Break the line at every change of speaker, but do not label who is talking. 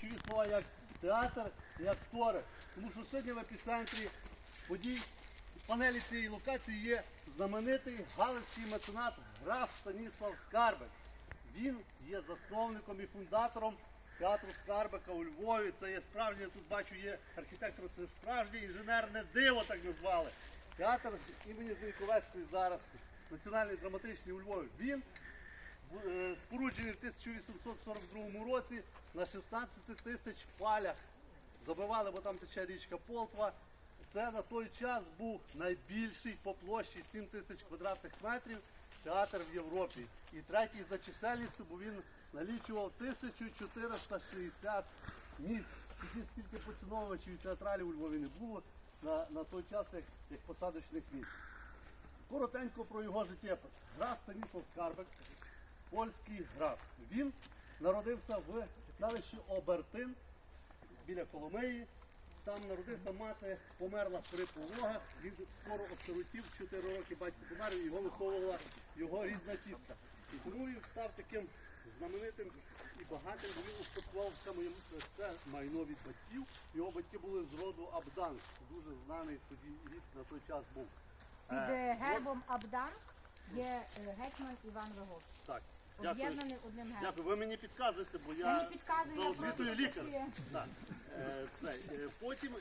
ключові слова як театр і актори. Тому що сьогодні в епіцентрі подій панелі цієї локації є знаменитий галицький меценат граф Станіслав Скарбик. Він є засновником і фундатором театру Скарбика у Львові. Це є справжнє, я тут бачу, є архітектор, це справжнє інженерне диво, так назвали. Театр імені Зіньковецької зараз, національний драматичний у Львові. Він споруджений в 1842 році на 16 тисяч палях. Забивали, бо там тече річка Полтва. Це на той час був найбільший по площі 7 тисяч квадратних метрів театр в Європі. І третій за чисельністю, бо він налічував 1460 місць. Тоді стільки поціновувачів і театралів у Львові не було на, на той час, як, як посадочних місць. Коротенько про його життєпис. Граф Станіслав Скарбек, польський граф. Він народився в селищі Обертин біля Коломиї. Там народився мати, померла при пологах. Він скоро осиротів, 4 роки батько помер, і його виховувала його рідна тітка. І тому він став таким знаменитим і багатим, бо він успадкував все, моє, все майно від батьків. Його батьки були з роду Абдан, дуже знаний тоді рід на той час був.
Під
Е,
гербом Абдан є е, гетьман Іван.
Так.
Об'єднаний одним геном.
Дякую. Ви мені підказуєте, бо
Я не
за освітою лікар. Так. Е, це, е, Потім е,